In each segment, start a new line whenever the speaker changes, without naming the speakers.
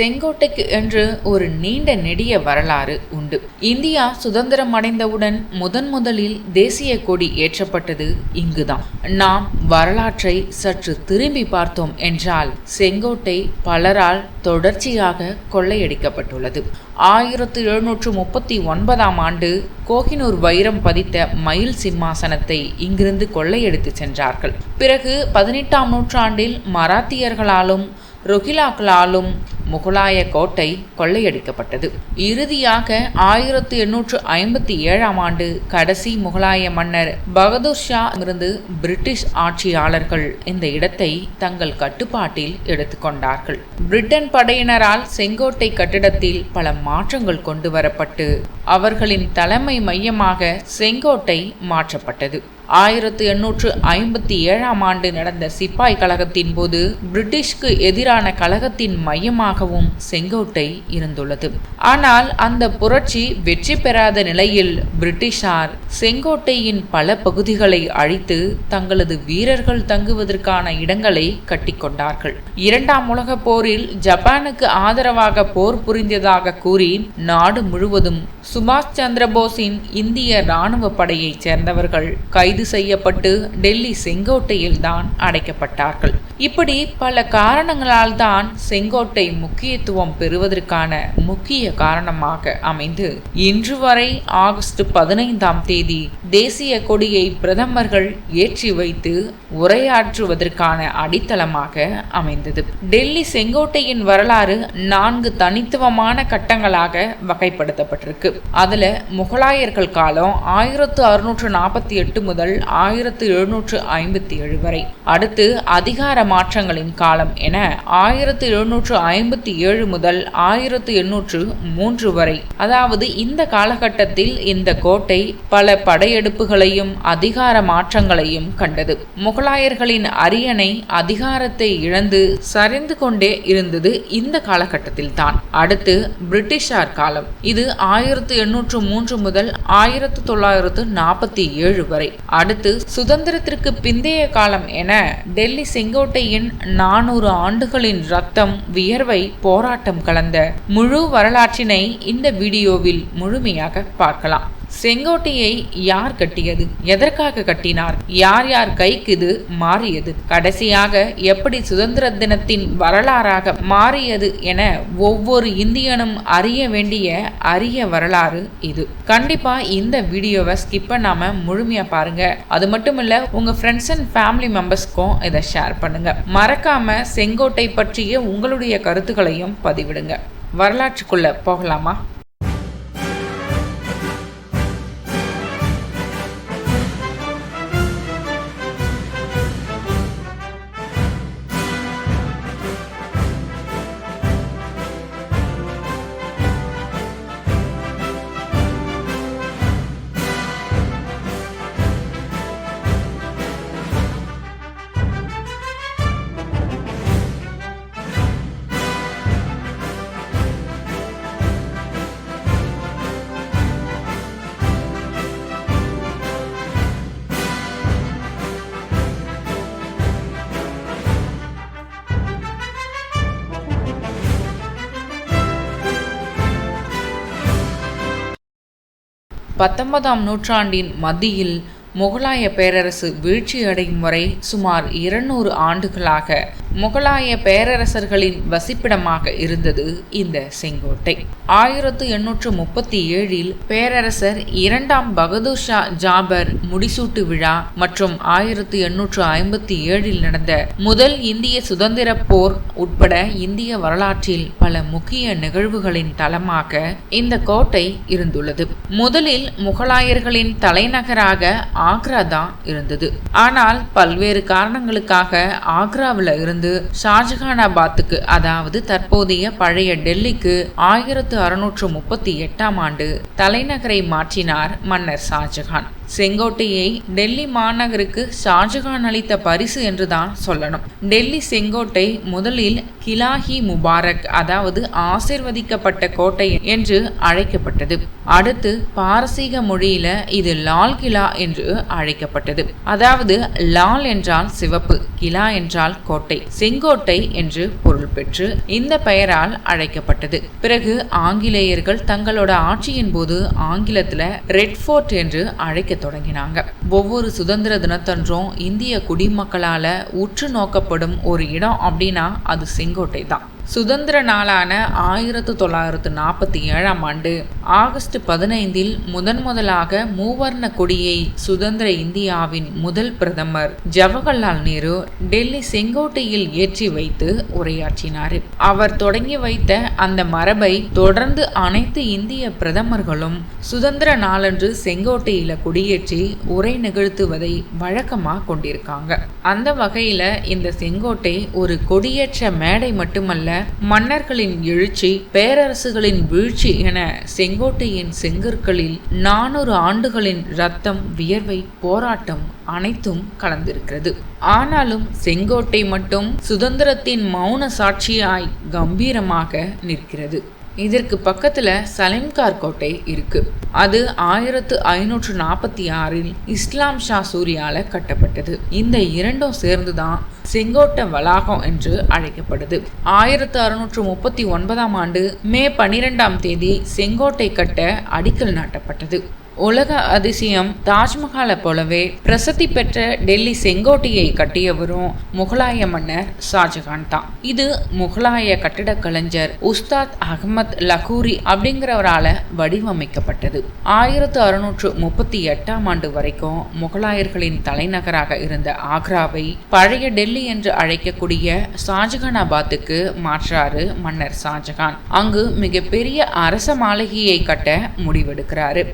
செங்கோட்டைக்கு என்று ஒரு நீண்ட நெடிய வரலாறு உண்டு. இந்தியா சுதந்திரம் அடைந்தவுடன் முதன் முதலில் தேசிய கொடி ஏற்றப்பட்டது இங்குதான். நாம் வரலாற்றை சற்று திரும்பி பார்த்தோம் என்றால் செங்கோட்டை பலரால் தொடர்ச்சியாக கொள்ளையடிக்கப்பட்டுள்ளது. ஆயிரத்து எழுநூற்று முப்பத்தி ஒன்பதாம் ஆண்டு கோகினூர் வைரம் பதித்த மயில் சிம்மாசனத்தை இங்கிருந்து கொள்ளையடித்து சென்றார்கள். பிறகு பதினெட்டாம் நூற்றாண்டில் மராத்தியர்களாலும் ரொஹிலாக்களாலும் முகலாய கோட்டை கொள்ளையடிக்கப்பட்டது. இறுதியாக ஆயிரத்தி எண்ணூற்று ஐம்பத்தி ஏழாம் ஆண்டு கடைசி முகலாய மன்னர் பகதூர் ஷா இருந்து பிரிட்டிஷ் ஆட்சியாளர்கள் இந்த இடத்தை தங்கள் கட்டுப்பாட்டில் எடுத்துக்கொண்டார்கள் பிரிட்டன் படையினரால் செங்கோட்டை கட்டிடத்தில் பல மாற்றங்கள் கொண்டு வரப்பட்டு அவர்களின் தலைமை மையமாக செங்கோட்டை மாற்றப்பட்டது. ஆயிரத்து எண்ணூற்று ஐம்பத்தி ஏழாம் ஆண்டு நடந்த சிப்பாய் கழகத்தின் போது பிரிட்டிஷ்க்கு எதிரான கழகத்தின் மையமாகவும் செங்கோட்டை இருந்துள்ளது. ஆனால் அந்த புரட்சி வெற்றி பெறாத நிலையில் பிரிட்டிஷார் செங்கோட்டையின் பல பகுதிகளை அழித்து தங்களது வீரர்கள் தங்குவதற்கான இடங்களை கட்டிக்கொண்டார்கள். இரண்டாம் உலக போரில் ஜப்பானுக்கு ஆதரவாக போர் புரிந்ததாக கூறி நாடு முழுவதும் சுபாஷ் சந்திரபோஸின் இந்திய இராணுவ படையைச் சேர்ந்தவர்கள் கைது கைது செய்யப்பட்டு டெல்லி செங்கோட்டையில் தான் அடைக்கப்பட்டார்கள். இப்படி பல காரணங்களால் தான் செங்கோட்டை முக்கியத்துவம் பெறுவதற்கான முக்கிய காரணமாக அமைந்து இன்று வரை ஆகஸ்ட் பதினைந்தாம் தேதி தேசிய கொடியை பிரதமர்கள் ஏற்றி வைத்து உரையாற்றுவதற்கான அடித்தளமாக அமைந்தது. டெல்லி செங்கோட்டையின் வரலாறு நான்கு தனித்துவமான கட்டங்களாக வகைப்படுத்தப்பட்டிருக்கு. அதுல முகலாயர்கள் காலம் ஆயிரத்து அறுநூற்று நாற்பத்தி எட்டு முதல் ஆயிரத்து எழுநூற்று ஐம்பத்தி ஏழு வரை. அடுத்து அதிகாரம் மாற்றங்களின் காலம் என ஆயிரத்து எழுநூற்று ஐம்பத்தி ஏழு முதல் ஆயிரத்து எண்ணூற்று மூன்று வரை. அதாவது இந்த காலகட்டத்தில் இந்த கோட்டை பல படையெடுப்புகளையும் அதிகார மாற்றங்களையும் கண்டது. முகலாயர்களின் அரியணை அதிகாரத்தை இழந்து சரிந்து கொண்டே இருந்தது இந்த காலகட்டத்தில் தான். அடுத்து பிரிட்டிஷார் காலம். இது ஆயிரத்து எண்ணூற்று மூன்று முதல் ஆயிரத்து தொள்ளாயிரத்து நாற்பத்தி ஏழு வரை. அடுத்து சுதந்திரத்திற்கு பிந்தைய காலம் என டெல்லி செங்கோட்டை கோட்டையின் நானூறு ஆண்டுகளின் ரத்தம் வியர்வை போராட்டம் கலந்த முழு வரலாற்றினை இந்த வீடியோவில் முழுமையாக பார்க்கலாம். செங்கோட்டையை யார் கட்டியது? எதற்காக கட்டினார்? யார் யார் கைக்கு இது மாறியது? கடைசியாக எப்படி சுதந்திர தினத்தின் வரலாறாக மாறியது என ஒவ்வொரு இந்தியனும் அறிய வேண்டிய அரிய வரலாறு இது. கண்டிப்பா இந்த வீடியோவை ஸ்கிப் பண்ணாம முழுமையா பாருங்க. அது மட்டும் இல்ல உங்க ஃப்ரெண்ட்ஸ் அண்ட் ஃபேமிலி மெம்பர்ஸ்க்கும் இதை ஷேர் பண்ணுங்க. மறக்காம செங்கோட்டை பற்றிய உங்களுடைய கருத்துக்களையும் பதிவிடுங்க. வரலாற்றுக்குள்ள போகலாமா? பத்தொன்பதாம் நூற்றாண்டின் மத்தியில் முகலாய பேரரசு வீழ்ச்சியடையும் வரை சுமார் இருநூறு ஆண்டுகளாக முகலாய பேரரசர்களின் வசிப்பிடமாக இருந்தது இந்த செங்கோட்டை. ஆயிரத்து எண்ணூற்று முப்பத்தி ஏழில் பேரரசர் இரண்டாம் பகதூர் ஷா ஜாபர் முடிசூட்டு விழா மற்றும் ஆயிரத்து எண்ணூற்று ஐம்பத்தி ஏழில் நடந்த முதல் இந்திய சுதந்திர போர் உட்பட இந்திய வரலாற்றில் பல முக்கிய நிகழ்வுகளின் தளமாக இந்த கோட்டை இருந்துள்ளது. முதலில் முகலாயர்களின் தலைநகராக ஆக்ரா தான் இருந்தது. ஆனால் பல்வேறு காரணங்களுக்காக ஆக்ராவில் இருந்து ஷாஜஹானாபாத்துக்கு அதாவது தற்போதைய பழைய டெல்லிக்கு ஆயிரத்து அறுநூற்று முப்பத்தி எட்டாம் ஆண்டு தலைநகரை மாற்றினார் மன்னர் ஷாஜஹான் செங்கோட்டையை டெல்லி மாநகருக்கு ஷாஜகான் அளித்த பரிசு என்றுதான் சொல்லணும். டெல்லி செங்கோட்டை முதலில் கிலாஹி முபாரக் அதாவது ஆசிர்வதிக்கப்பட்ட கோட்டை என்று அழைக்கப்பட்டது. அடுத்து பாரசீக மொழியில இது லால் கிலா என்று அழைக்கப்பட்டது. அதாவது லால் என்றால் சிவப்பு கிலா என்றால் கோட்டை செங்கோட்டை என்று பொருள் பெற்று இந்த பெயரால் அழைக்கப்பட்டது. பிறகு ஆங்கிலேயர்கள் தங்களோட ஆட்சியின் போது ஆங்கிலத்துல ரெட் ஃபோர்ட் என்று அழைக்க தொடங்கினாங்க. ஒவ்வொரு சுதந்திர தினத்தன்றும் இந்திய குடிமக்களால் உற்று நோக்கப்படும் ஒரு இடம் அப்படின்னா அது செங்கோட்டை தான் சுதந்திர நாளான ஆயிரத்து தொள்ளாயிரத்து நாற்பத்தி ஏழாம் ஆண்டு ஆகஸ்ட் பதினைந்தில் முதன் முதலாக மூவர்ண கொடியை சுதந்திர இந்தியாவின் முதல் பிரதமர் ஜவஹர்லால் நேரு டெல்லி செங்கோட்டையில் ஏற்றி வைத்து உரையாற்றினார். அவர் தொடங்கி வைத்த அந்த மரபை தொடர்ந்து அனைத்து இந்திய பிரதமர்களும் சுதந்திர நாளன்று செங்கோட்டையில கொடியேற்றி உரை நிகழ்த்துவதை வழக்கமாக கொண்டிருக்காங்க. அந்த வகையில இந்த செங்கோட்டை ஒரு கொடியேற்ற மேடை மட்டுமல்ல மன்னர்களின் எழுச்சி பேரரசுகளின் வீழ்ச்சி என செங்கோட்டையின் செங்கற்களில் நானூறு ஆண்டுகளின் ரத்தம் வியர்வை போராட்டம் அனைத்தும் கலந்திருக்கிறது. ஆனாலும் செங்கோட்டை மட்டும் சுதந்திரத்தின் மௌன சாட்சியாய் கம்பீரமாக நிற்கிறது. இதற்கு பக்கத்தில் சலிம்கார் கோட்டை இருக்கு. அது ஆயிரத்து ஐநூற்று நாற்பத்தி ஆறில் இஸ்லாம் ஷா சூரியால கட்டப்பட்டது. இந்த இரண்டும் சேர்ந்துதான் செங்கோட்டை வளாகம் என்று அழைக்கப்படுது. ஆயிரத்து அறுநூற்று முப்பத்தி ஒன்பதாம் ஆண்டு மே பனிரெண்டாம் தேதி செங்கோட்டை கட்ட அடிக்கல் நாட்டப்பட்டது. உலக அதிசயம் தாஜ்மஹாலை போலவே பிரசித்தி பெற்ற டெல்லி செங்கோட்டையை கட்டியவரும் முகலாய மன்னர் ஷாஜகான் தான். இது முகலாய கட்டிட கலைஞர் உஸ்தாத் அகமத் லகூரி அப்படிங்கிறவரால வடிவமைக்கப்பட்டது. ஆயிரத்து அறுநூற்று முப்பத்தி எட்டாம் ஆண்டு வரைக்கும் முகலாயர்களின் தலைநகராக இருந்த ஆக்ராவை பழைய டெல்லி என்று அழைக்கக்கூடிய ஷாஜகானாபாத்துக்கு மாற்றாரு மன்னர் ஷாஜகான். அங்கு மிகப்பெரிய அரச மாளிகையை கட்ட முடிவெடுக்கிறாரு.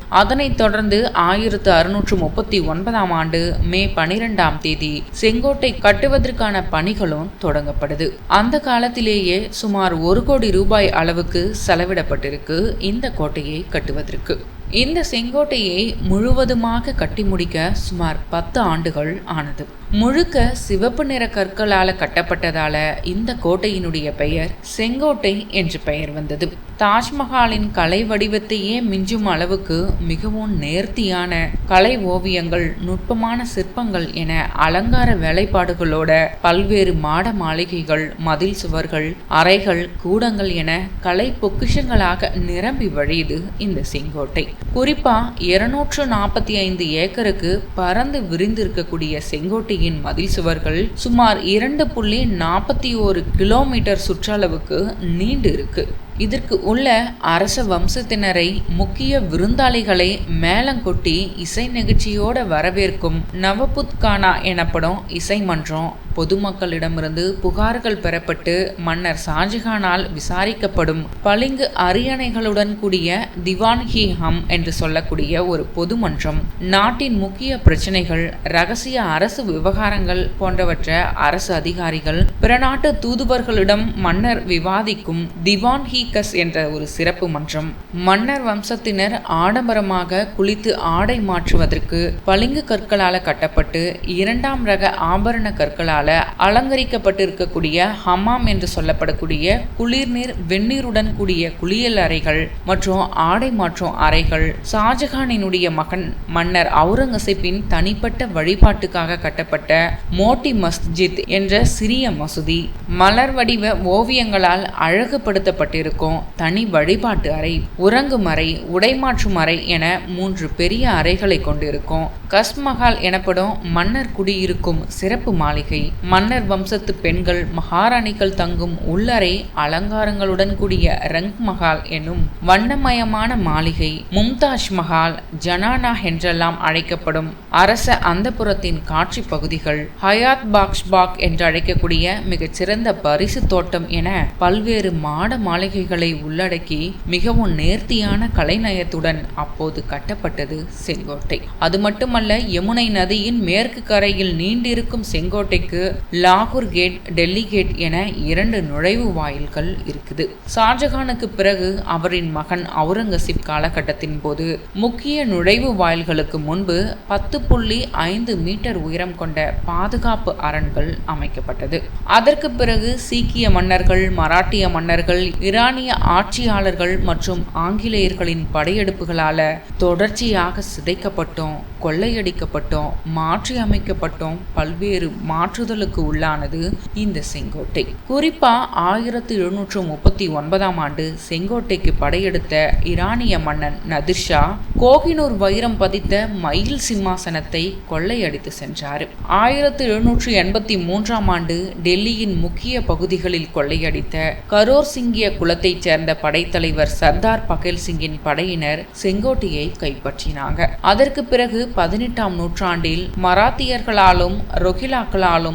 தொடர்ந்து ஆயிரத்து அறுநூற்று முப்பத்தி ஒன்பதாம் ஆண்டு மே பனிரெண்டாம் தேதி செங்கோட்டை கட்டுவதற்கான பணிகளும் தொடங்கப்படுது. அந்த காலத்திலேயே சுமார் ஒரு கோடி ரூபாய் அளவுக்கு செலவிடப்பட்டிருக்கு. இந்த கோட்டையை கட்டுவதற்கு. இந்த செங்கோட்டையை முழுவதுமாக கட்டி முடிக்க சுமார் பத்து ஆண்டுகள் ஆனது. முழுக்க சிவப்பு நிற கற்களால் கட்டப்பட்டதால இந்த கோட்டையினுடைய பெயர் செங்கோட்டை என்று பெயர் வந்தது. தாஜ்மஹாலின் கலை வடிவத்தையே மிஞ்சும் அளவுக்கு மிகவும் நேர்த்தியான கலை ஓவியங்கள் நுட்பமான சிற்பங்கள் என அலங்கார வேலைப்பாடுகளோட பல்வேறு மாட மாளிகைகள் மதில் சுவர்கள் அறைகள் கூடங்கள் என கலை பொக்கிஷங்களாக நிரம்பி வழியுது இந்த செங்கோட்டை. குறிப்பாக இருநூற்று நாற்பத்தி ஐந்து ஏக்கருக்கு பறந்து விரிந்திருக்கக்கூடிய செங்கோட்டையின் மதில் சுவர்கள் சுமார் இரண்டு புள்ளி நாற்பத்தி ஒரு கிலோமீட்டர் சுற்றளவுக்கு நீண்டு இருக்கு. இதற்கு உள்ள அரச வம்சத்தினரை முக்கிய விருந்தாளிகளை மேளங்கொட்டி இசை நிகழ்ச்சியோட வரவேற்கும் நவபுத்கானா எனப்படும் இசை மன்றம் பொதுமக்களிடமிருந்து புகார்கள் பெறப்பட்டு மன்னர் ஷாஜஹானால் விசாரிக்கப்படும் பளிங்கு அரியணைகளுடன் கூடிய திவான் ஹி ஹம் என்று சொல்லக்கூடிய ஒரு பொதுமன்றம். நாட்டின் முக்கிய பிரச்சனைகள் ரகசிய அரசு விவகாரங்கள் போன்றவற்றை அரசு அதிகாரிகள் பிற நாட்டு தூதுவர்களிடம் மன்னர் விவாதிக்கும் திவான் ஹி என்ற ஒரு சிறப்பு மன்றம். மன்னர் வம்சத்தினர் ஆடம்பரமாக குளித்து ஆடை மாற்றுவதற்கு பளிங்கு கற்களால் கட்டப்பட்டு இரண்டாம் ரக ஆபரண கற்களால் அலங்கரிக்கப்பட்டிருக்கக்கூடிய ஹமாம் என்று சொல்லப்படக்கூடிய குளிர்நீர் வெந்நீருடன் கூடிய குளியல் அறைகள் மற்றும் ஆடை மாற்றும் அறைகள். ஷாஜஹானினுடைய மகன் மன்னர் அவுரங்கசீப்பின் தனிப்பட்ட வழிபாட்டுக்காக கட்டப்பட்ட மோட்டி மஸ்ஜித் என்ற சிறிய மசூதி. மலர் வடிவ ஓவியங்களால் அழகுபடுத்தப்பட்டிருக்கும் தனி வழிபாட்டு அறை உறங்கும் அறை உடைமாற்றும் அறை என மூன்று பெரிய அறைகளை கொண்டிருக்கும். கஸ்மஹால் எனப்படும் மன்னர் குடியிருக்கும் சிறப்பு மாளிகை. மன்னர் வம்சத்து பெண்கள் மகாராணிகள் தங்கும் உள்ளறை அலங்காரங்களுடன் கூடிய ரங் மஹால் எனும் வண்ணமயமான மாளிகை மும்தாஜ் மஹால் ஜனானா என்றெல்லாம் அழைக்கப்படும் அரச அந்தப்புறத்தின் காட்சி பகுதிகள் ஹயாத் பாக்ஸ் பாக் என்று அழைக்கக்கூடிய மிகச்சிறந்த பரிசு தோட்டம் என பல்வேறு மாட மாளிகைகளை உள்ளடக்கி மிகவும் நேர்த்தியான கலைநயத்துடன் அப்போது கட்டப்பட்டது செங்கோட்டை. அது மட்டுமல்ல யமுனை நதியின் மேற்கு கரையில் நீண்டிருக்கும் செங்கோட்டைக்கு லாகூர் கேட் டெல்லி கேட் என இரண்டு நுழைவு வாயில்கள் இருக்குது. ஷாஜகானுக்கு பிறகு அவரின் மகன் அவுரங்கசீப் காலகட்டத்தின் போது முக்கிய நுழைவு வாயில்களுக்கு முன்பு பத்து புள்ளி ஐந்து மீட்டர் உயரம் கொண்ட பாதுகாப்பு அரண்கள் அமைக்கப்பட்டது. அதற்கு பிறகு சீக்கிய மன்னர்கள் மராட்டிய மன்னர்கள் ஈரானிய ஆட்சியாளர்கள் மற்றும் ஆங்கிலேயர்களின் படையெடுப்புகளால தொடர்ச்சியாக சிதைக்கப்பட்டோம் கொள்ளையடிக்கப்பட்டோம் மாற்றி அமைக்கப்பட்டோம் பல்வேறு மாற்றுதலுக்கு உள்ளானது இந்த செங்கோட்டை. குறிப்பா ஆயிரத்தி எழுநூற்று முப்பத்தி ஒன்பதாம் ஆண்டு செங்கோட்டைக்கு படையெடுத்த ஈரானிய மன்னன் நதிர்ஷா கோகினூர் வைரம் பதித்த மயில் சிம்மாசனத்தை கொள்ளையடித்து சென்றார். ஆயிரத்தி எழுநூற்று எண்பத்தி மூன்றாம் ஆண்டு டெல்லியின் முக்கிய பகுதிகளில் கொள்ளையடித்த கரோர் சிங்கிய குலத்தைச் சேர்ந்த படைத்தலைவர் சர்தார் பகேல் சிங்கின் படையினர் செங்கோட்டையை கைப்பற்றினாங்க. அதற்கு பிறகு பதினெட்டாம் நூற்றாண்டில் மராத்தியர்களாலும்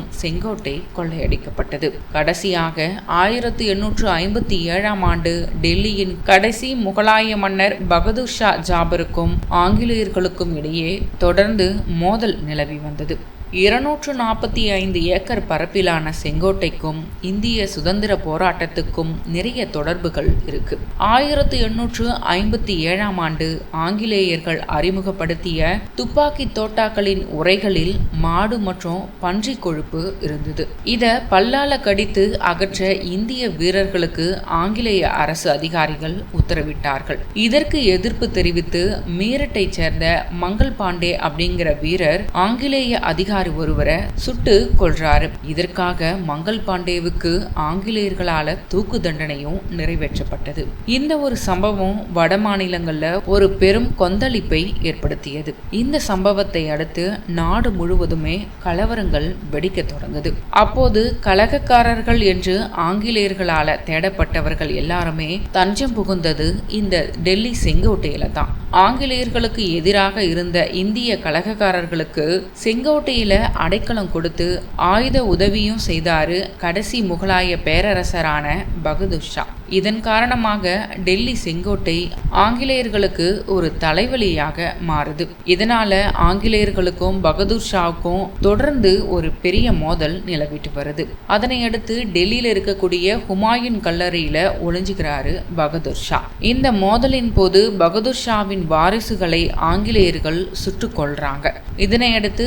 ரொஹிலாக்களாலும் செங்கோட்டை கொள்ளையடிக்கப்பட்டது. கடைசியாக ஆயிரத்தி எண்ணூற்று ஐம்பத்தி ஏழாம் ஆண்டு டெல்லியின் கடைசி முகலாய மன்னர் பகதூர் ஷா ஜாபருக்கும் ஆங்கிலேயர்களுக்கும் இடையே தொடர்ந்து மோதல் நிலவி வந்தது. இருநூற்று நாற்பத்தி ஐந்து ஏக்கர் பரப்பிலான செங்கோட்டைக்கும் இந்திய சுதந்திர போராட்டத்துக்கும் நிறைய தொடர்புகள் இருக்கு. ஆயிரத்தி எண்ணூற்று ஐம்பத்தி ஏழாம் ஆண்டு ஆங்கிலேயர்கள் அறிமுகப்படுத்திய துப்பாக்கி தோட்டாக்களின் உரைகளில் மாடு மற்றும் பன்றி கொழுப்பு இருந்தது. இத பல்லால கடித்து அகற்ற இந்திய வீரர்களுக்கு ஆங்கிலேய அரசு அதிகாரிகள் உத்தரவிட்டார்கள். இதற்கு எதிர்ப்பு தெரிவித்து மீரட்டை சேர்ந்த மங்கள் பாண்டே அப்படிங்கிற வீரர் ஆங்கிலேய அதிகாரி அதிகாரி ஒருவரை சுட்டு கொள்றாரு இதற்காக மங்கள் பாண்டேவுக்கு ஆங்கிலேயர்களால தூக்கு தண்டனையும் நிறைவேற்றப்பட்டது. இந்த ஒரு சம்பவம் வட மாநிலங்கள்ல ஒரு பெரும் கொந்தளிப்பை ஏற்படுத்தியது. இந்த சம்பவத்தை அடுத்து நாடு முழுவதுமே கலவரங்கள் வெடிக்க தொடங்குது. அப்போது கலகக்காரர்கள் என்று ஆங்கிலேயர்களால தேடப்பட்டவர்கள் எல்லாருமே தஞ்சம் புகுந்தது இந்த டெல்லி செங்கோட்டையில தான். ஆங்கிலேயர்களுக்கு எதிராக இருந்த இந்திய கலகக்காரர்களுக்கு செங்கோட்டையில் அடைக்கலம் கொடுத்து ஆயுத உதவியும் செய்தாரு கடைசி முகலாய பேரரசரான பகதூர் ஷா. இதன் காரணமாக டெல்லி செங்கோட்டை ஆங்கிலேயர்களுக்கு ஒரு தலைவலியாக மாறுது. இதனால ஆங்கிலேயர்களுக்கும் பகதூர் ஷாவுக்கும் தொடர்ந்து ஒரு பெரிய மோதல் நிலவிட்டு வருது. அதனை அடுத்து டெல்லியில் இருக்கக்கூடிய ஹுமாயூன் கல்லறையில ஒளிஞ்சுகிறாரு பகதூர் ஷா. இந்த மோதலின் போது பகதூர் ஷாவின் வாரிசுகளை ஆங்கிலேயர்கள் சுட்டு கொள்றாங்க இதனை அடுத்து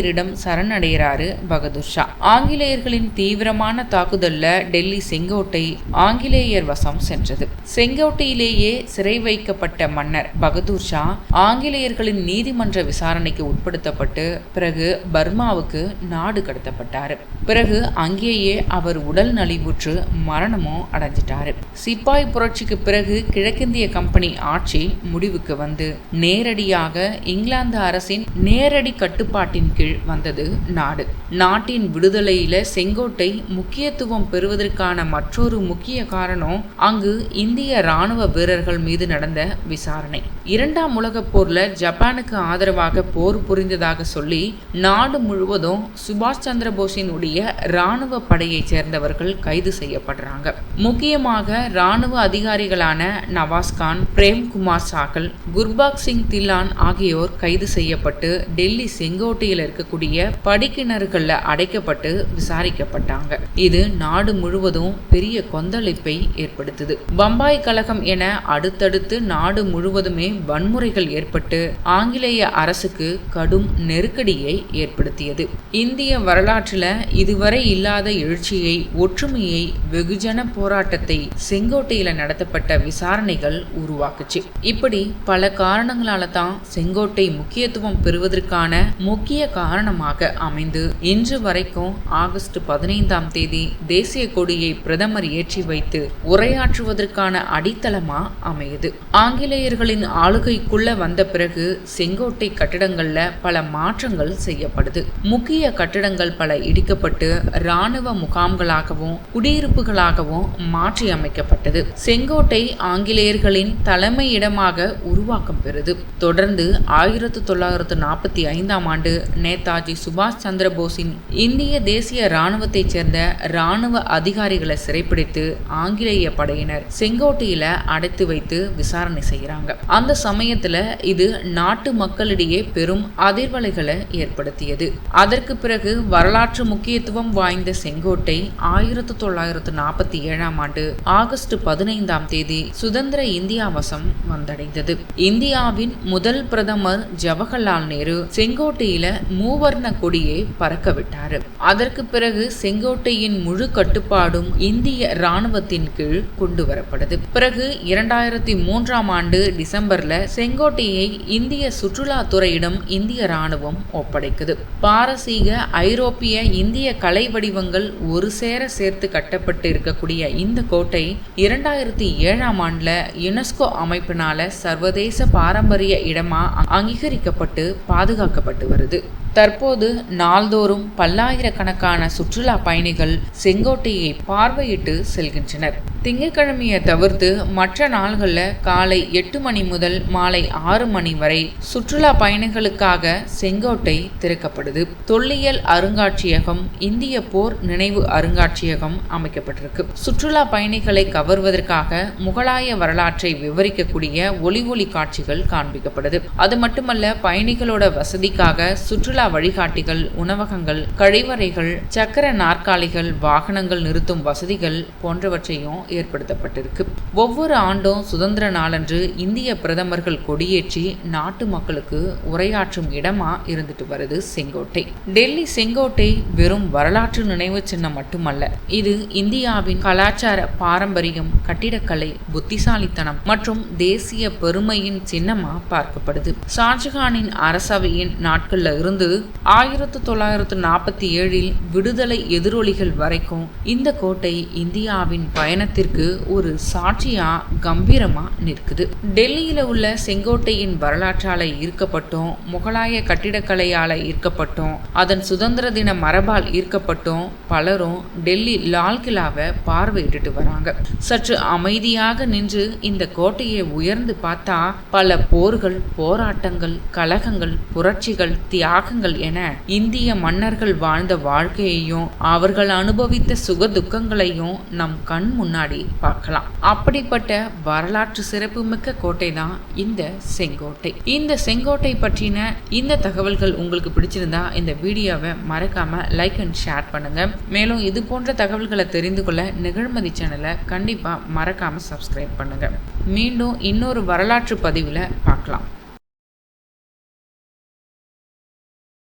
ஆங்கிலேயரிடம் சரணடைகிறாரு பகதூர் ஷா. ஆங்கிலேயர்களின் தீவிரமான தாக்குதல்ல டெல்லி செங்கோட்டை ஆங்கிலேயர் வசம் சென்றது. செங்கோட்டையிலேயே சிறை வைக்கப்பட்ட மன்னர் பகதூர் ஷா ஆங்கிலேயர்களின் நீதிமன்ற விசாரணைக்கு உட்படுத்தப்பட்டு பிறகு பர்மாவுக்கு நாடு கடத்தப்பட்டார். பிறகு அங்கேயே அவர் உடல் நலிவுற்று மரணமும் அடைஞ்சிட்டாரு. சிப்பாய் புரட்சிக்கு பிறகு கிழக்கிந்திய கம்பெனி ஆட்சி முடிவுக்கு வந்து நேரடியாக இங்கிலாந்து அரசின் நேரடி கட்டுப்பாட்டின் கீழ் வந்தது நாடு. நாட்டின் விடுதலையில செங்கோட்டை முக்கியத்துவம் பெறுவதற்கான மற்றொரு முக்கிய காரணம் அங்கு இந்திய ராணுவ வீரர்கள் மீது நடந்த விசாரணை. இரண்டாம் உலக போர்ல ஜப்பானுக்கு ஆதரவாக போர் புரிந்ததாக சொல்லி நாடு முழுவதும் சுபாஷ் சந்திர போஸினுடைய ராணுவ படையைச் சேர்ந்தவர்கள் கைது செய்யப்படுறாங்க. முக்கியமாக ராணுவ அதிகாரிகளான நவாஸ்கான் பிரேம்குமார் சாகல் குர்பாக் சிங் தில்லான் ஆகியோர் கைது செய்யப்பட்டு டெல்லி செங்கோட்டையில் இருக்க இருக்கக்கூடிய படிக்கிணறுகளில் அடைக்கப்பட்டு விசாரிக்கப்பட்டாங்க. இது நாடு முழுவதும் பெரிய கொந்தளிப்பை ஏற்படுத்துது. பம்பாய் கழகம் என அடுத்தடுத்து நாடு முழுவதுமே வன்முறைகள் ஏற்பட்டு ஆங்கிலேய அரசுக்கு கடும் நெருக்கடியை ஏற்படுத்தியது. இந்திய வரலாற்றில் இதுவரை இல்லாத எழுச்சியை ஒற்றுமையை வெகுஜன போராட்டத்தை செங்கோட்டையில் நடத்தப்பட்ட விசாரணைகள் உருவாக்குச்சு. இப்படி பல காரணங்களால தான் செங்கோட்டை முக்கியத்துவம் பெறுவதற்கான முக்கிய காரணமாக அமைந்து இன்று வரைக்கும் ஆகஸ்ட் பதினைந்தாம் தேதி தேசிய கொடியை பிரதமர் ஏற்றி வைத்து உரையாற்றுவதற்கான அடித்தளமா அமையுது. ஆங்கிலேயர்களின் ஆளுகைக்குள்ள வந்த பிறகு செங்கோட்டை கட்டிடங்கள்ல பல மாற்றங்கள் செய்யப்படுது. முக்கிய கட்டிடங்கள் பல இடிக்கப்பட்டு இராணுவ முகாம்களாகவும் குடியிருப்புகளாகவும் மாற்றி அமைக்கப்பட்டது. செங்கோட்டை ஆங்கிலேயர்களின் தலைமையிடமாக உருவாக்கம் பெறுது. தொடர்ந்து ஆயிரத்தி தொள்ளாயிரத்து நாற்பத்தி ஐந்தாம் ஆண்டு நேதாஜி சுபாஷ் சந்திர போஸின் இந்திய தேசிய இராணுவத்தைச் சேர்ந்த இராணுவ அதிகாரிகளை சிறைப்பிடித்து ஆங்கிலேய படையினர் செங்கோட்டையில் அடைத்து வைத்து விசாரணை செய்கிறாங்க. அந்த சமயத்தில் இது நாட்டு மக்களிடையே பெரும் அதிர்வலைகளை ஏற்படுத்தியது. அதற்கு பிறகு வரலாற்று முக்கியத்துவம் வாய்ந்த செங்கோட்டை ஆயிரத்தி தொள்ளாயிரத்து நாற்பத்தி ஏழாம் ஆண்டு ஆகஸ்ட் பதினைந்தாம் தேதி சுதந்திர இந்தியா வசம் வந்தடைந்தது. இந்தியாவின் முதல் பிரதமர் ஜவஹர்லால் நேரு செங்கோட்டையில மூவர்ண கொடியை பறக்கவிட்டார். அதற்கு பிறகு செங்கோட்டையின் முழு கட்டுப்பாடும் இந்திய இராணுவத்தின் கீழ் கொண்டு வரப்பட்டது. பிறகு இரண்டாயிரத்தி மூன்றாம் ஆண்டு டிசம்பர்ல செங்கோட்டையை இந்திய சுற்றுலாத்துறையிடம் இந்திய இராணுவம் ஒப்படைக்குது. பாரசீக ஐரோப்பிய இந்திய கலை வடிவங்கள் ஒரு சேர சேர்த்து கட்டப்பட்டு இருக்கக்கூடிய இந்த கோட்டை இரண்டாயிரத்தி ஏழாம் ஆண்டுல யுனெஸ்கோ அமைப்பினால சர்வதேச பாரம்பரிய இடமா அங்கீகரிக்கப்பட்டு பாதுகாக்கப்பட்டு வருது. தற்போது நாள்தோறும் பல்லாயிரக்கணக்கான சுற்றுலா பயணிகள் செங்கோட்டையை பார்வையிட்டு செல்கின்றனர். திங்கட்கிழமையை தவிர்த்து மற்ற நாள்களில் காலை எட்டு மணி முதல் மாலை ஆறு மணி வரை சுற்றுலா பயணிகளுக்காக செங்கோட்டை திறக்கப்படுது. தொல்லியல் அருங்காட்சியகம் இந்திய போர் நினைவு அருங்காட்சியகம் அமைக்கப்பட்டிருக்கு. சுற்றுலா பயணிகளை கவர்வதற்காக முகலாய வரலாற்றை விவரிக்கக்கூடிய ஒளி ஒளி காட்சிகள் காண்பிக்கப்படுது. அது மட்டுமல்ல பயணிகளோட வசதிக்காக சுற்றுலா வழிகாட்டிகள் உணவகங்கள் கழிவறைகள் சக்கர நாற்காலிகள் வாகனங்கள் நிறுத்தும் வசதிகள் போன்றவற்றையும் ஏற்படுத்தப்பட்டிருக்கு. ஒவ்வொரு ஆண்டும் சுதந்திர நாளன்று இந்திய பிரதமர்கள் கொடியேற்றி நாட்டு மக்களுக்கு உரையாற்றும் இடமா இருந்துட்டு வருது செங்கோட்டை. டெல்லி செங்கோட்டை வெறும் வரலாற்று நினைவு சின்னம் மட்டுமல்ல இது இந்தியாவின் கலாச்சார பாரம்பரியம் கட்டிடக்கலை புத்திசாலித்தனம் மற்றும் தேசிய பெருமையின் சின்னமா பார்க்கப்படுது. ஷாஜகானின் அரசவையின் நாட்கள்ல இருந்து ஆயிரத்தி தொள்ளாயிரத்து நாற்பத்தி ஏழில் விடுதலை எதிரொலிகள் வரைக்கும் இந்த கோட்டை இந்தியாவின் பயணத்திற்கு ஒரு சாட்சியா கம்பீரமா நிற்குது. டெல்லியில உள்ள செங்கோட்டையின் வரலாற்றால ஈர்க்கப்பட்டோம் முகலாய கட்டிடக்கலையால ஈர்க்கப்பட்டோம் அதன் சுதந்திர தின மரபால் ஈர்க்கப்பட்டோம் பலரும் டெல்லி லால் கிலாவை பார்வையிட்டுட்டு வராங்க. சற்று அமைதியாக நின்று இந்த கோட்டையை உயர்ந்து பார்த்தா பல போர்கள் போராட்டங்கள் கலகங்கள் புரட்சிகள் தியாகங்கள் என இந்திய மன்னர்கள் வாழ்ந்த வாழ்க்கையையும் அவர்கள் அனுபவித்த சுக துக்கங்களையும் நம் கண் முன்னாடி முன்னாடி பார்க்கலாம். அப்படிப்பட்ட வரலாற்று சிறப்புமிக்க கோட்டை தான் இந்த செங்கோட்டை. இந்த செங்கோட்டை பற்றின இந்த தகவல்கள் உங்களுக்கு பிடிச்சிருந்தா இந்த வீடியோவை மறக்காம லைக் அண்ட் ஷேர் பண்ணுங்க. மேலும் இது போன்ற தகவல்களை தெரிந்து கொள்ள நிகழ்மதி சேனலை கண்டிப்பா மறக்காம சப்ஸ்கிரைப் பண்ணுங்க. மீண்டும் இன்னொரு வரலாற்று பதிவில் பார்க்கலாம்.